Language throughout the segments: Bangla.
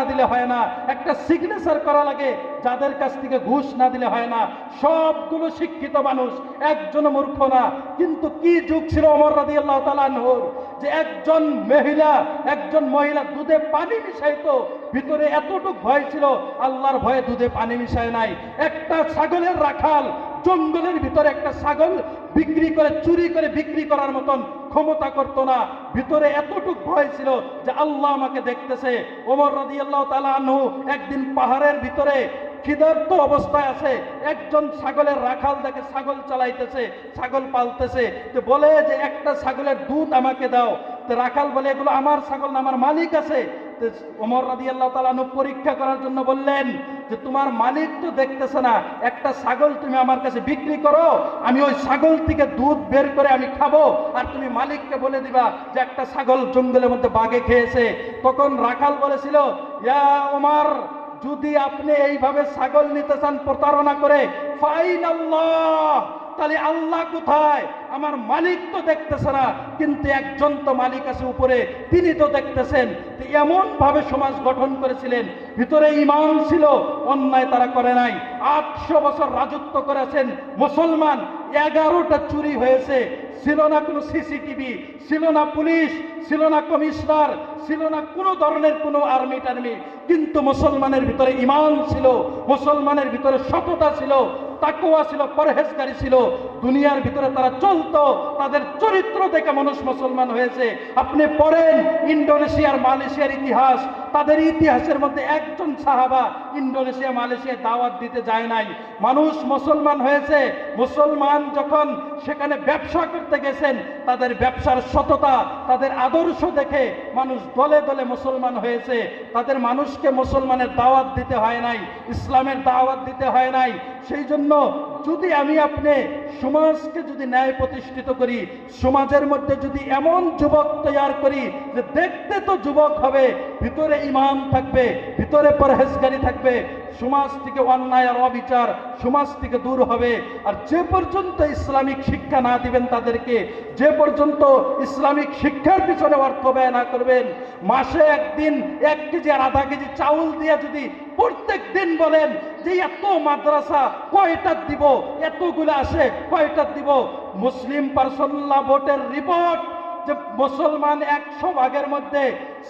না দিলে হয় না। একটা সিগনেচার করা লাগে, যাদের কাছ থেকে ঘুষ না দিলে হয় না। সবগুলো শিক্ষিত মানুষ, একজন মূর্খ না। কিন্তু কি যুগ ছিল অমর রাদি আল্লাহ তালানহর যে একজন মহিলা একজন মহিলা দুধে পানি মিশাইতো, ভিতরে এতটুক ভয় ছিল, আল্লাহর ভয়ে দুধে পানি মিশায় নাই। একটা ছাগলের রাখাল জঙ্গলের ভিতরে একটা ছাগল বিক্রি করে, চুরি করে বিক্রি করার মতন ক্ষমতা করতো না। ভিতরে এতটুক ভয় ছিল যে আল্লাহ আমাকে দেখতেছে। ওমর রাদি আল্লাহ তালা আনহু একদিন পাহাড়ের ভিতরে ক্ষিদার্ত অবস্থায় আছে। একজন ছাগলের রাখাল দেখে ছাগল চালাইতেছে, ছাগল পালতেছে। তো বলে যে, একটা ছাগলের দুধ আমাকে দাও। তো রাখাল বলে, এগুলো আমার ছাগল না, আমার মালিক আছে। ওমর রাদি আল্লাহ তালানু পরীক্ষা করার জন্য বললেন যে, তোমার মালিক তো দেখতেছে না, একটা ছাগল তুমি আমার কাছে বিক্রি করো, আমি ওই ছাগল থেকে দুধ বের করে আমি খাব, আর তুমি মালিককে বলে দিবা যে, একটা ছাগল জঙ্গলের মধ্যে বাঘে খেয়েছে। তখন রাখাল বলেছিল, ইয়া ওমর, যদি আপনি এইভাবে ছাগল নিতে চান প্রতারণা করে ফাইন আল্লাহ তাহলে আল্লাহ কোথায়? আমার মালিক তো দেখতেছে না, কিন্তু একজন তো মালিক আছে উপরে, তিনি তো দেখতেছেন। তো এমন ভাবে সমাজ গঠন করেছিলেন, ভিতরে ইমান ছিল, অন্যায় তারা করে নাই। আটশো বছর রাজত্ব করেছেন মুসলমান, এগারোটা চুরি হয়েছে। ছিল না কোনো সিসিটিভি, ছিল না পুলিশ, ছিল না কমিশনার, ছিল না কোনো ধরনের কোনো আর্মি টার্মি। কিন্তু মুসলমানের ভিতরে ইমান ছিল, মুসলমানের ভিতরে সততা ছিল তাকুয়া ছিল পরহেজকারী ছিল, দুনিয়ার ভিতরে তারা চলতো, তাদের চরিত্র দেখে মানুষ মুসলমান হয়েছে। আপনি পড়েন ইন্দোনেশিয়ার, মালয়েশিয়ার ইতিহাস তাদের ইতিহাসের মধ্যে একজন সাহাবা ইন্দোনেশিয়া, মালয়েশিয়ায় দাওয়াত দিতে যায় নাই। মানুষ মুসলমান হয়েছে। মুসলমান যখন সেখানে ব্যবসা করতে গেছেন, তাদের ব্যবসার সততা, তাদের আদর্শ দেখে মানুষ দলে দলে মুসলমান হয়েছে। তাদের মানুষকে মুসলমানের দাওয়াত দিতে হয় নাই, ইসলামের দাওয়াত দিতে হয় নাই। সেই জন্য যদি আমি আপনি সমাজকে যদি ন্যায় প্রতিষ্ঠিত করি, সমাজের মধ্যে যদি এমন যুবক তৈয়ার করি যে দেখতে তো যুবক হবে, ভিতরে ইমান থাকবে, ভিতরে পরহেজগারি থাকবে, সমাজ থেকে অন্যায় আর অবিচার সমাজ থেকে দূর হবে, আর যে পর্যন্ত ইসলামিক শিক্ষা না দিবেন তাদেরকে, যে পর্যন্ত ইসলামিক শিক্ষার পিছনে অর্থ ব্যয় না করবেন, মাসে একদিন এক কেজি আর আধা কেজি চাউল দিয়ে যদি প্রত্যেক দিন বলেন যে এত মাদ্রাসা কয়টা দিব? এতগুলো আসে কয়টা দিব? মুসলিম পার্সোনাল ভোটের রিপোর্ট যে মুসলমান একশো ভাগের মধ্যে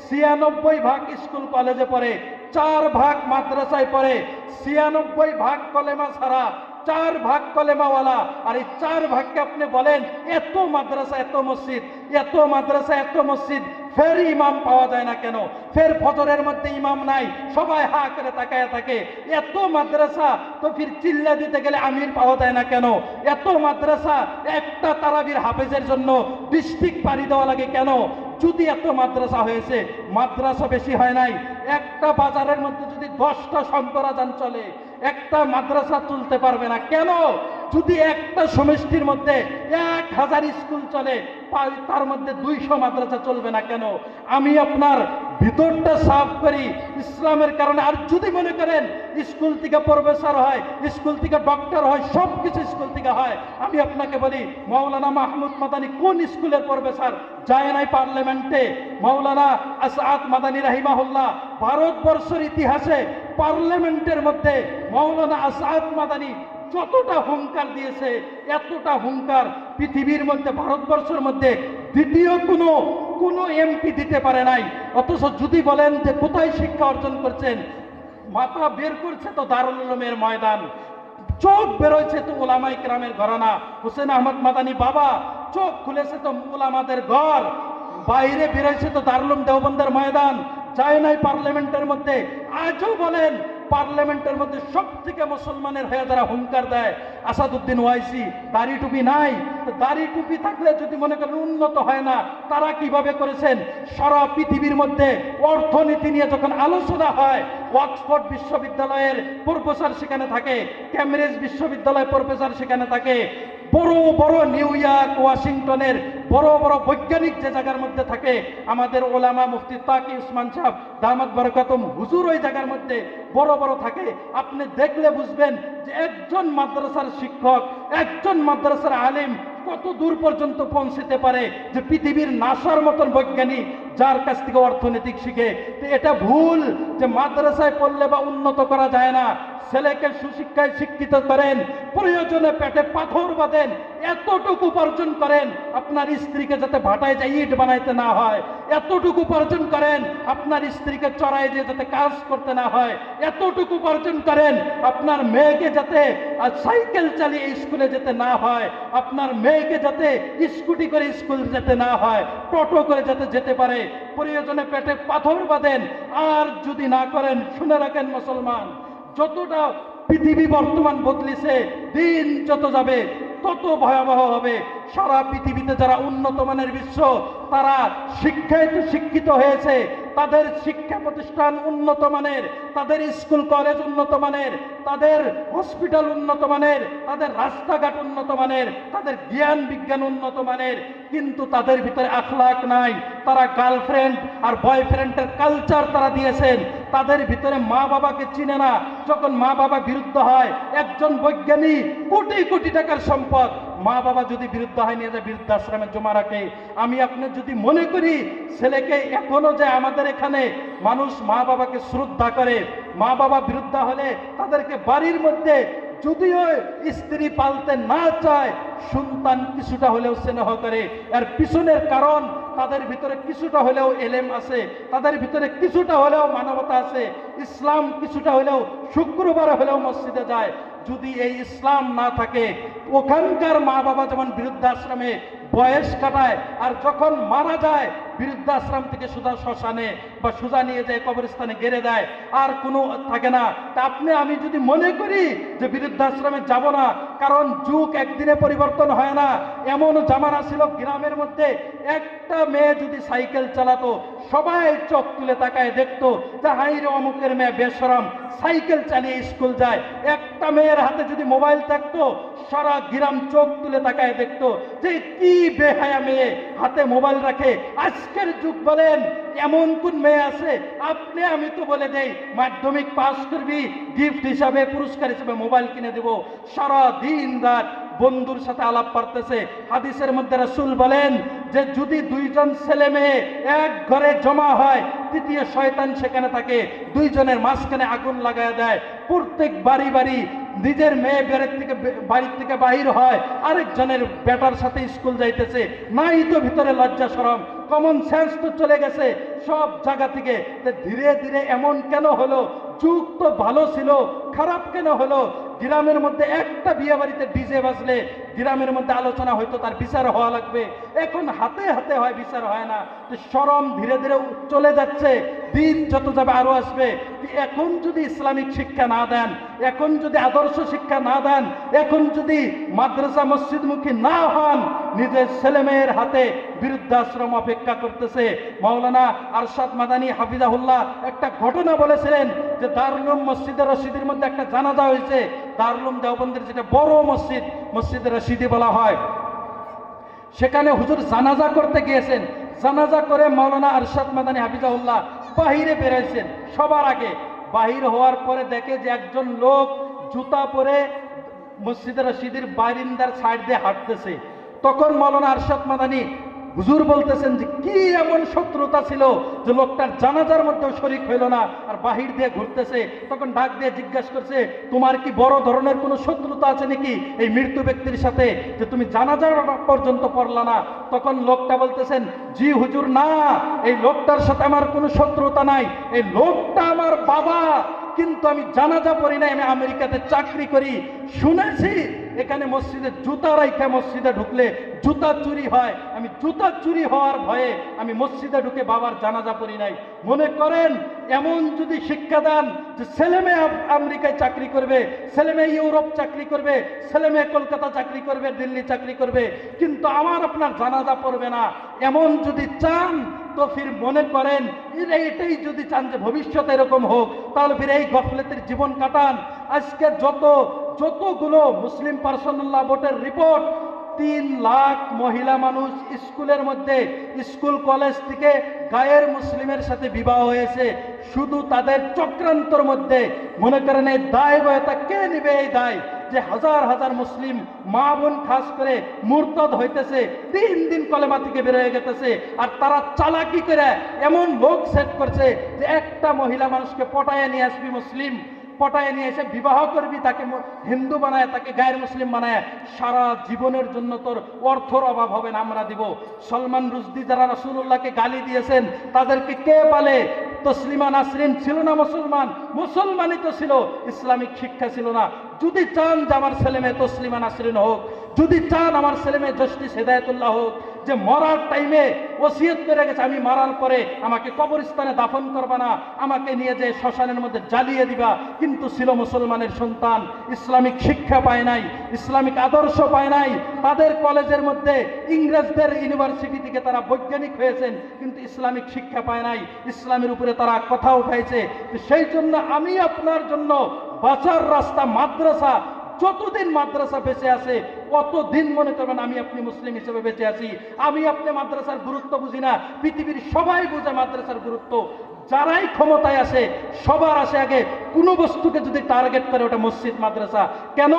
ছিয়ানব্বই ভাগ স্কুল কলেজে পড়ে, চার ভাগ মাদ্রাসায় পড়ে, ছিয়ানব্বই ভাগ কলেমা ছাড়া, চার ভাগ কলেমাওয়ালা। আর এই চার ভাগকে আপনি বলেন, এত মাদ্রাসা, এত মসজিদ, এত মাদ্রাসা, এত মসজিদ ফের ইমাম পাওয়া যায় না কেন? ফের ফজরের মধ্যে ইমাম নাই, সবাই হা করে তাকায় থাকে। এত মাদ্রাসা, তো ফির চিল্লা দিতে গেলে আমির পাওয়া যায় না কেন? এত মাদ্রাসা, একটা তারাবির হাফেজের জন্য ডিস্ট্রিক্ট পাড়ি দেওয়া লাগে কেন? যদি এত মাদ্রাসা হয়েছে, মাদ্রাসা বেশি হয় নাই। একটা বাজারের মধ্যে যদি দশটা শঙ্করাজান চলে, একটা মাদ্রাসা চলতে পারবে না। কেন? যদি একটা সমষ্টির মধ্যে এক হাজার স্কুল চলে তার মধ্যে দুইশো মাদ্রাসা চলবে না কেন? আমি আপনার ভিতরটা সাফ করি। ইসলামের কারণে আর যদি মনে করেন স্কুল থেকে প্রফেসর হয়, স্কুল থেকে ডক্টর হয় সব কিছু স্কুল থেকে হয়, আমি আপনাকে বলি মৌলানা মাহমুদ মাদানি কোন স্কুলের প্রফেসর? যায় নাই পার্লামেন্টে। মৌলানা আসাদ মাদানি রাহিমাহুল্লাহ, ভারতবর্ষের ইতিহাসে পার্লামেন্টের মধ্যে মৌলানা আসাদ মাদানি যতটা হুঙ্কার দিয়েছে, এতটা হুঙ্কার পৃথিবীর মধ্যে, ভারতবর্ষের মধ্যে দ্বিতীয় কোনো কোনো এমপি দিতে পারে নাই। অথচ যদি বলেন যে কোথায় শিক্ষা অর্জন করছেন, মাথা বের করছে তো দারুল উলুমের ময়দান। চোখ বেরোয়ছে তো ওলামাই গ্রামের ঘরানা। হোসেন আহমদ মাদানি বাবা, চোখ খুলেছে তো ওলামাদের ঘর। বাইরে বেরোয়ছে তো দারুলুম দেওবন্দের ময়দান। যায় নাই পার্লামেন্টের মধ্যে। আজও বলেন পার্লামেন্টের মধ্যে সব থেকে মুসলমানের হয়ে যারা হুঙ্কার দেয়, আসাদুদ্দিন ওয়াইসি, দাড়ি টুপি নাই দাড়ি টুপি থাকলে যদি মনে করেন উন্নত হয় না, তারা কীভাবে করেছেন? সারা পৃথিবীর মধ্যে অর্থনীতি নিয়ে যখন আলোচনা হয়, অক্সফোর্ড বিশ্ববিদ্যালয়ের প্রফেসর সেখানে থাকে, ক্যামব্রিজ বিশ্ববিদ্যালয়ের প্রফেসর সেখানে থাকে, বড় বড় নিউ ইয়র্ক, ওয়াশিংটনের বড় বড় বৈজ্ঞানিক যে জায়গার মধ্যে থাকে, আমাদের ওলামা মুফতি তাকি উসমান সাহেব, দামাত বরকাতম হুজুর ওই জায়গার মধ্যে বড় বড় থাকে। আপনি দেখলে বুঝবেন যে একজন মাদ্রাসার শিক্ষক, একজন মাদ্রাসার আলিম কত দূর পর্যন্ত পৌঁছতে পারে যে পৃথিবীর নাসার মতন বৈজ্ঞানিক যার কাছ থেকে অর্থনৈতিক শিখে। এটা ভুল যে মাদ্রাসায় পড়লে বা উন্নত করা যায় না। ছেলেকে সুশিক্ষায় শিক্ষিত করেন, প্রয়োজনে পেটে পাথর বাঁধেন, এতটুকু উপার্জন করেন, আপনার স্ত্রীকে যাতে ভাটায় যায় ইট বানাইতে না হয়। এতটুকু উপার্জন করেন, আপনার স্ত্রীকে চড়াই যে যাতে কাজ করতে না হয়। এতটুকু উপার্জন করেন, আপনার মেয়েকে যাতে সাইকেল চালিয়ে স্কুলে যেতে না হয়। আপনার মেয়েকে যাতে স্কুটি করে স্কুল যেতে না হয়, টোটো করে যাতে যেতে পারে। প্রয়োজনে পেটে পাথর বাঁধেন, আর যদি না করেন, শুনে রাখেন মুসলমান, যতটা পৃথিবী বর্তমান বদলিছে, দিন যত যাবে তত ভয়াবহ হবে। সারা পৃথিবীতে যারা উন্নত মানের বিশ্ব, তারা শিক্ষায় শিক্ষিত হয়েছে। তাদের শিক্ষা প্রতিষ্ঠান উন্নত মানের, তাদের স্কুল, কলেজ উন্নত মানের, তাদের হসপিটাল উন্নত মানের, তাদের রাস্তাঘাট উন্নত মানের, তাদের জ্ঞান বিজ্ঞান উন্নত মানের, কিন্তু তাদের ভিতরে আখলাক নাই। তারা গার্লফ্রেন্ড আর বয়ফ্রেন্ডের কালচার তারা দিয়েছেন। তাদের ভিতরে মা বাবাকে চিনে না। যখন মা বাবা বিরুদ্ধ হয়, একজন বৈজ্ঞানিক কোটি কোটি টাকার সম্পদ। মা বাবা যদি বিরুদ্ধ হয়, নিয়ে যায় বৃদ্ধাশ্রমে জমা রাখে। আমি আপনি যদি মনে করি, ছেলেকে এখনও যে আমাদের এখানে মানুষ মা বাবাকে শ্রদ্ধা করে, মা বাবা বিরুদ্ধ হলে তাদেরকে বাড়ির মধ্যে যদিও স্ত্রী পালতে না চায়, সন্তান কিছুটা হলেও স্নেহ করে। এর পিছনের কারণ তাদের ভিতরে কিছুটা হলেও এলেম আছে, তাদের ভিতরে কিছুটা হলেও মানবতা আছে। ইসলাম কিছুটা হলেও শুক্রবার হলেও মসজিদে যায়। যদি এই ইসলাম না থাকে, ওখানকার মা বাবা যেমন বৃদ্ধাশ্রমে বয়স কাটায়, আর যখন মারা যায় বৃদ্ধাশ্রম থেকে সুদা শ্মশানে বা সুজা নিয়ে যায়, কবরস্থানে গেড়ে দেয়, আর কোনো থাকে না। তা আপনি, আমি যদি মনে করি যে বৃদ্ধাশ্রমে যাব না, কারণ যুগ একদিনে পরিবর্তন হয় না। এমন জামানা ছিল গ্রামের মধ্যে, একটা মেয়ে যদি সাইকেল চালাতো, সবাই চোখ তুলে তাকায় দেখতো যে হাইরে অমুকের মেয়ে বেসরম সাইকেল চালিয়ে স্কুল যায়। একটা মেয়ের হাতে যদি মোবাইল থাকতো, সারা গ্রাম চোখ তুলে তাকায় দেখতো যে, কি বেহায়া মেয়ে, হাতে মোবাইল রাখে আজকের যুগ বলেন, এমন কোন মেয়ে আছে? আপনি, আমি তো বলে দেই, মাধ্যমিক পাস করবি গিফট হিসাবে, পুরস্কার হিসাবে মোবাইল কিনে দেব। সারা দিন রাত বন্ধুর সাথে আলাপ পারতেছে। হাদিসের মধ্যে রাসূল বলেন যে, যদি দুইজন ছেলে মেয়ে এক ঘরে জমা হয়, তৃতীয় শয়তান সেখানে থাকে। দুইজনের মাঝখানে আগুন লাগায় দেয়। প্রত্যেক বাড়ি বাড়ি নিজের মেয়ে বেড়ের থেকে বাড়ির থেকে বাহির হয়। আরেকজনের বেটার সাথে স্কুল যাইতেছে। নাই তো ভিতরে লজ্জা সরম। কমন সেন্স তো চলে গেছে। সব জায়গা থেকে। ধীরে ধীরে এমন কেন হলো? যুগ তো ভালো ছিল। খারাপ কেন হলো? গ্রামের মধ্যে একটা বিয়ে বাড়িতে ডিজে বাজলে গ্রামের মধ্যে আলোচনা হয়তো তার বিচার হওয়া লাগবে। এখন হাতে হাতে হয়, বিচার হয় না। তো সরম ধীরে ধীরে চলে যাচ্ছে। দিন যত যাবে আরও আসবে। এখন যদি ইসলামিক শিক্ষা না দেন, এখন যদি আদর্শ শিক্ষা না দেন, এখন যদি মাদ্রাসা মসজিদমুখী না হন, নিজের ছেলে মেয়ের হাতে বৃদ্ধাশ্রম অপেক্ষা করতেছে। মাওলানা আরশাদ মাদানী হাফিজাহুল্লাহ একটা ঘটনা বলেছিলেন যে দারুলুম মসজিদের রশিদের মধ্যে একটা জানাজা হয়েছে দারুলুম দেওবন্দের যেটা বড় মসজিদ মসজিদের রশিদি বলা হয়। সেখানে হুজুর জানাজা করতে গিয়েছেন। জানাজা করে মাওলানা আরশাদ মাদানী হাফিজাহুল্লাহ বাহিরে বেরোয়েছেন সবার আগে। বাহির হওয়ার পরে দেখে যে একজন লোক জুতা পরে মসজিদের রশিদির বারিন্দার সাইড দিয়ে হাঁটতেছে। তখন মৌলানা আরশাদ মাদানী হুজুর বলতেছেন যে কি এমন শত্রুতা ছিল যে লোকটার জানাজার মধ্যেও শরিক হইল না আর বাহির দিয়ে ঘুরতেছে? তখন ডাক দিয়ে জিজ্ঞাসা করছে, তোমার কি বড় ধরনের কোনো শত্রুতা আছে নাকি এই মৃত্যু ব্যক্তির সাথে? যে তুমি জানাজার পর্যন্ত পড়লা না? তখন লোকটা বলতেছেন, জি হুজুর, না, এই লোকটার সাথে আমার কোনো শত্রুতা নাই। এই লোকটা আমার বাবা, কিন্তু আমি জানাজা পড়ি না আমি আমেরিকাতে চাকরি করি। শুনেছি এখানে মসজিদে জুতা রাইখা মসজিদে ঢুকলে জুতা চুরি হয়। আমি জুতা চুরি হওয়ার ভয়ে আমি মসজিদে ঢুকে বাবার জানাজা পড়ি নাই। মনে করেন, এমন যদি শিক্ষা দেন যে ছেলে মেয়ে আম- আমেরিকায় চাকরি করবে, ছেলে মেয়ে ইউরোপ চাকরি করবে, ছেলে মেয়ে কলকাতা চাকরি করবে, দিল্লি চাকরি করবে, কিন্তু আমার আপনার জানাজা পড়বে না। এমন যদি চান, তো ফির মনে করেন এটাই যদি চান যে ভবিষ্যতে এরকম হোক, তাহলে ফির এই গফলেতের জীবন কাটান। আজকে যত যতগুলো মুসলিম পার্সোনাল্লাহ বোর্ডের রিপোর্ট, তিন লাখ মহিলা মানুষ স্কুলের মধ্যে, স্কুল কলেজ থেকে গায়ের মুসলিমের সাথে বিবাহ হয়েছে। শুধু তাদের চক্রান্তর মধ্যে, মনে করেন এই দায় বয়তা কে নিবে এই দায়? যে হাজার হাজার মুসলিম মা বোন খাস করে মুরতদ হইতেছে তিন দিন কলেমা থেকে বের হয়ে গেতেছে, আর তারা চালাকি করে, এমন লোক সেট করছে যে একটা মহিলা মানুষকে পটায় নিয়ে আসবি মুসলিম। পটায় নিয়ে এসে বিবাহ করবি, তাকে হিন্দু বানায়, তাকে গায়ের মুসলিম বানায়। সারা জীবনের জন্য তোর অর্থর অভাব হবে না, আমরা দিব। সলমান রুজদি যারা রসুল্লাহকে গালি দিয়েছেন, তাদেরকে কে পালে? তসলিমা নাসরিন ছিল না মুসলমান? মুসলমানই তো ছিল। ইসলামিক শিক্ষা ছিল না। যদি চান যে আমার ছেলে মেয়ে তসলিমা নাসরিন হোক যদি চান আমার ছেলে মেয়ে জস্টিস হেদায়তুল্লাহ হোক, যে মরার টাইমে ওসিয়ত করে গেছে, আমি মারার পরে আমাকে কবরস্থানে দাফন করবা না, আমাকে নিয়ে যে শ্মশানের মধ্যে জ্বালিয়ে দিবা। কিন্তু ছিল মুসলমানের সন্তান, ইসলামিক শিক্ষা পায় নাই, ইসলামিক আদর্শ পায় নাই। তাদের কলেজের মধ্যে ইংরেজদের ইউনিভার্সিটি থেকে তারা বৈজ্ঞানিক হয়েছেন, কিন্তু ইসলামিক শিক্ষা পায় নাই, ইসলামের উপরে তারা কথা উঠাইছে। সেই জন্য আমি আপনার জন্য বাঁচার রাস্তা মাদ্রাসা যতদিন মাদ্রাসা বেঁচে আছে অতদিন মনে করবেন আমি আপনি মুসলিম হিসেবে বেঁচে আছি? আমি আপনি মাদ্রাসার গুরুত্ব বুঝি না। পৃথিবীর সবাই বুঝে মাদ্রাসার গুরুত্ব। যারাই ক্ষমতায় আসে, সবার আসে আগে কোনো বস্তুকে যদি টার্গেট করে ওটা মসজিদ, মাদ্রাসা। কেন?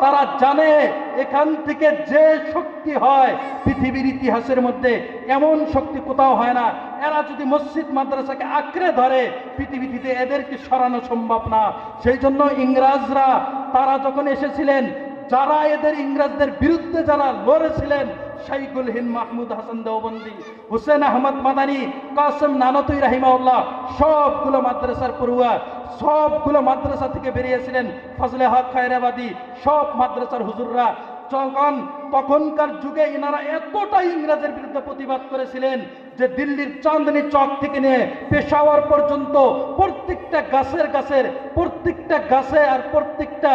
তারা জানে এখান থেকে যে শক্তি হয় পৃথিবীর ইতিহাসের মধ্যে, এমন শক্তি কোথাও হয় না। এরা যদি মসজিদ, মাদ্রাসাকে আঁকড়ে ধরে, পৃথিবীতে এদেরকে সরানো সম্ভব না। সেই জন্য ইংরাজরা, তারা যখন এসেছিলেন, যারা এদের ইংরেজদের বিরুদ্ধে যারা লড়েছিলেন শাইকুল হিন্দ মাহমুদ হাসান দেওবন্দি, হুসেন আহমদ মাদানি, কাসেম নানতুই রাহিমাউল্লাহ সবগুলো মাদ্রাসার পড়ুয়া, সবগুলো মাদ্রাসা থেকে বেরিয়েছিলেন ফজলে হক খায়রাবাদী, সব মাদ্রাসার হুজুররা। যখন তখনকার যুগে ইনারা এতটাই ইংরেজের বিরুদ্ধে প্রতিবাদ করেছিলেন যে দিল্লির চাঁদনি চক থেকে নিয়ে পেশাওয়ার পর্যন্ত প্রত্যেকটা গাছের গাছের, প্রত্যেকটা গাছে আর প্রত্যেকটা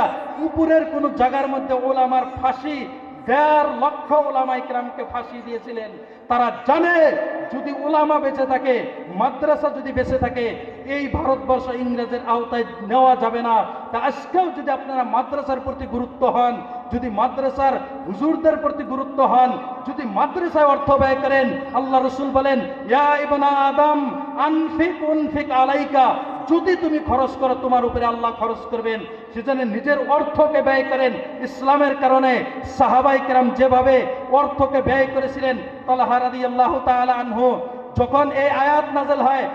উপরের কোনো জায়গার মধ্যে ওলামার ফাঁসি দেড় লক্ষ ওলামা ইকরামকে ফাঁসি দিয়েছিলেন। তারা জানে যদি ওলামা বেঁচে থাকে, মাদ্রাসা যদি বেঁচে থাকে, এই ভারতবর্ষ ইংরেজের আওতায় নেওয়া যাবে না। তা আজকেও যদি আপনারা মাদ্রাসার প্রতি গুরুত্ব হন, যদি মাদ্রাসার হুজুরদের প্রতি গুরুত্ব হন, যদি মাদ্রাসায় অর্থ ব্যয় করেন, আল্লাহ রসুল বলেন, ইয়া ইবনা আদম, আনফিক উনফিক আলাইকা যদি তুমি খরচ করো, তোমার উপরে আল্লাহ খরচ করবেন। সেজন্য নিজের অর্থকে ব্যয় করেন। ইসলামের কারণে সাহাবাই কেরাম যেভাবে অর্থকে ব্যয় করেছিলেন তালাহারাদি আল্লাহ তাআলা আনহু যখন এই আয়াত নাজেল হয়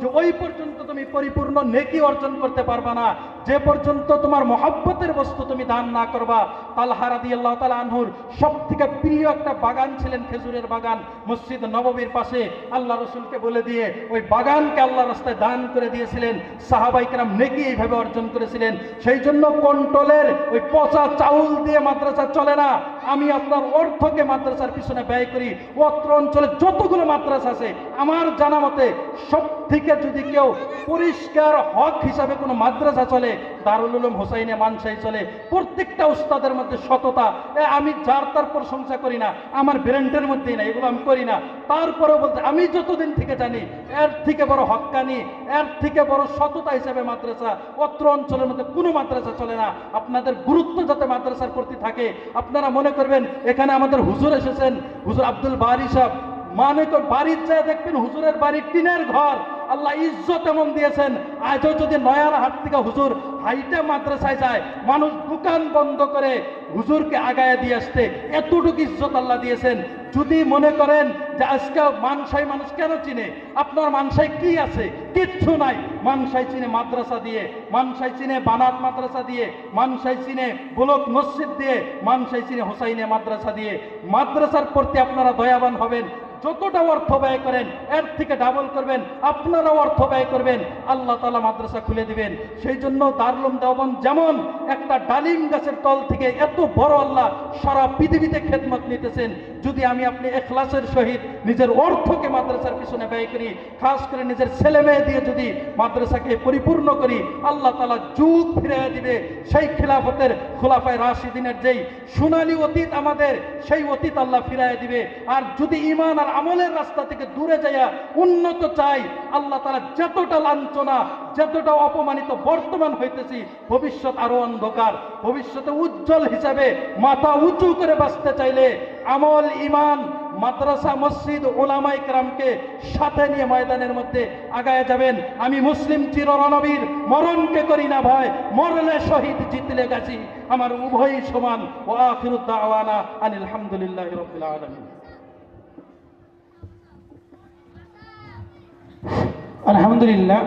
যে ওই পর্যন্ত তুমি পরিপূর্ণ নেকি অর্জন করতে পারবা না। যে পর্যন্ত তোমার মহব্বতের বস্তু তুমি দান না করবা। তালহা রাদিয়াল্লাহু তাআলা আনহুর সবথেকে প্রিয় একটা বাগান ছিলেন খেজুরের বাগান, মসজিদ নববীর পাশে। আল্লাহ রসুলকে বলে দিয়ে ওই বাগানকে আল্লাহ রাস্তায় দান করে দিয়েছিলেন। সাহাবাইকেরাম নেকি এইভাবে অর্জন করেছিলেন। সেই জন্য কন্ট্রোলের ওই পচা চাউল দিয়ে মাদ্রাসা চলে না। আমি আপনার অর্থকে মাদ্রাসার পিছনে ব্যয় করি, অত্র অঞ্চলে যতগুলো মাদ্রাসা আছে, আমার জানা মতে সব থেকে যদি কেউ পরিষ্কার হক হিসাবে কোনো মাদ্রাসা চলে, দারুল উলুম হোসাইনে মানসাই চলে, প্রত্যেকটা উস্তাদের মধ্যে সততা আমি যার তার প্রশংসা করি না, আমার ব্রেন্ডের মধ্যেই না, এগুলো আমি করি না। তারপরেও বলতে, আমি যতদিন থেকে জানি, এর থেকে বড় হক্কানি এর থেকে বড় সততা হিসাবে মাদ্রাসা, অত্র অঞ্চলের মধ্যে কোনো মাদ্রাসা চলে না। আপনাদের গুরুত্ব যাতে মাদ্রাসার প্রতি থাকে, আপনারা মনে করবেন, এখানে আমাদের হুজুর এসেছেন হুজুর আব্দুল বারি সাহেব। মানে তো বাড়ির চেয়ে দেখবেন হুজুরের বাড়ির টিনের ঘর। আল্লাহ ইজ্জত এমন দিয়েছেন, আজও যদি নয়ার হাট থেকে হুজুর হাইটে মাদ্রাসায় যায়, মানুষ দোকান বন্ধ করে হুজুরকে আগায় দিয়ে আসতে, এতটুকু ইজ্জত আল্লাহ দিয়েছেন। যদি মনে করেন যে আজকে মানসাই মানুষ কেন চিনে? আপনার মানসাই কি আছে? কিচ্ছু নাই। মানসাই চিনে মাদ্রাসা দিয়ে, মানসাই চিনে বানাত মাদ্রাসা দিয়ে, মানসাই চিনে বুলক মসজিদ দিয়ে, মানসাই চিনে হোসাইনে মাদ্রাসা দিয়ে। মাদ্রাসার প্রতি আপনারা দয়াবান হবেন। যতটা অর্থ ব্যয় করেন, এর থেকে ডাবল করবেন, আপনারাও অর্থ ব্যয় করবেন, আল্লাহ তালা মাদ্রাসা খুলে দিবেন। সেই জন্য দারুলুম দেওবন যেমন একটা ডালিম গাছের তল থেকে এত বড় আল্লাহ সারা পৃথিবীতে খেদমত নিতেছেন। যদি আমি আপনি এখলাসের সহিত নিজের অর্থকে মাদ্রাসার পিছনে ব্যয় করি, খাস করে নিজের ছেলে মেয়ে দিয়ে যদি মাদ্রাসাকে পরিপূর্ণ করি, আল্লাহ তালা যুগ ফিরে দিবে। সেই খিলাফতের খোলাফায় রাশিদিনের যেই সোনালী অতীত আমাদের, সেই অতীত আল্লাহ ফিরায় দিবে। আর যদি ইমান আর আর আমলের রাস্তা থেকে দূরে যাইয়া উন্নত চাই। আল্লাহ তারা যতটা লাঞ্ছনা, যতটা অপমানিত বর্তমান হইতেছি, ভবিষ্যৎ আরও অন্ধকার, ভবিষ্যতে উজ্জ্বল হিসাবে মাথা উঁচু করে বাঁচতে চাইলে আমল ইমান মাদ্রাসা, মসজিদ ওলামাই ক্রামকে সাথে নিয়ে ময়দানের মধ্যে আগায় যাবেন। আমি মুসলিম চির রণবীর মরণকে করি না ভয় মরলে শহীদ জিতলে গেছি আমার উভয়ই সমান। ও আখিরুদ্দাওয়ানা আনিল হামদুলিল্লাহ রবিল আলমিন আলহামদুলিল্লাহ